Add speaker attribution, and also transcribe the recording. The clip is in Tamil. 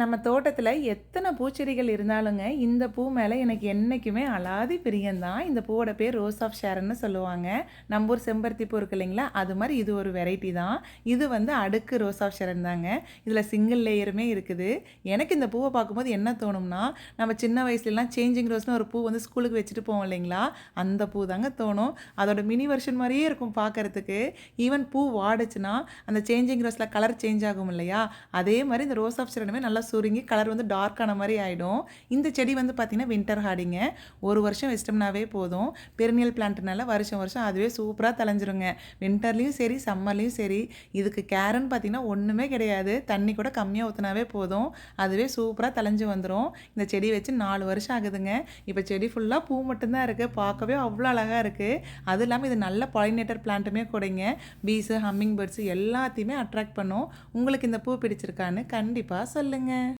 Speaker 1: நம்ம தோட்டத்தில் எத்தனை பூச்செடிகள் இருந்தாலுங்க இந்த பூ மேலே எனக்கு என்றைக்குமே அலாதி பிரியந்தான் இந்த பூவோட பேர் ரோஸ் ஆஃப் ஷேரன்னு சொல்லுவாங்க. நம்ம ஊர் செம்பருத்தி பூ இருக்கு இல்லைங்களா? அது மாதிரி இது ஒரு வெரைட்டி தான். இது வந்து அடுக்கு ரோஸ் ஆஃப் ஷேரன் தாங்க. இதில் சிங்கிள் லேயருமே இருக்குது. எனக்கு இந்த பூவை பார்க்கும்போது என்ன தோணும்னா நம்ம சின்ன வயசுலலாம் சேஞ்சிங் ரோஸ்னு ஒரு பூ வந்து ஸ்கூலுக்கு வச்சுட்டு போவோம் இல்லைங்களா? அந்த பூ தாங்க தோணும். அதோட மினி வெர்ஷன் மாதிரியே இருக்கும் பார்க்கறதுக்கு. ஈவன் பூ வாடுச்சுன்னா அந்த சேஞ்சிங் ரோஸில் கலர் சேஞ்ச் ஆகும் இல்லையா? அதே மாதிரி இந்த ரோஸ் ஆஃப் ஷேரனுமே நல்லா சுருங்கி கலர் வந்து டார்க்கான மாதிரி ஆகிடும் இந்த செடி வந்து பார்த்திங்கன்னா வின்டர் ஹார்டிங்க ஒரு வருஷம் வச்சிட்டோம்னாவே போதும். பெருநியல் பிளான்ட்னால வருஷம் வருஷம் அதுவே சூப்பராக தலைஞ்சிருங்க வின்டர்லேயும் சரி சம்மர்லேயும் சரி. இதுக்கு கேருன்னு பார்த்திங்கன்னா ஒன்றுமே கிடையாது. தண்ணி கூட கம்மியாக ஊற்றினாவே போதும். அதுவே சூப்பராக தலைஞ்சு வந்துடும் இந்த செடி வச்சு நாலு வருஷம் ஆகுதுங்க. இப்போ செடி ஃபுல்லாக பூ மட்டும்தான் இருக்குது பார்க்கவே அவ்வளோ அழகாக இருக்குது அது இல்லாமல் இது நல்ல பாலினேட்டர் பிளான்ட்டுமே கூடங்க. பீஸு ஹம்மிங் பேர்ட்ஸு எல்லாத்தையுமே அட்ராக்ட் பண்ணும். உங்களுக்கு இந்த பூ பிடிச்சிருக்கான்னு கண்டிப்பாக சொல்லுங்கள் 呢？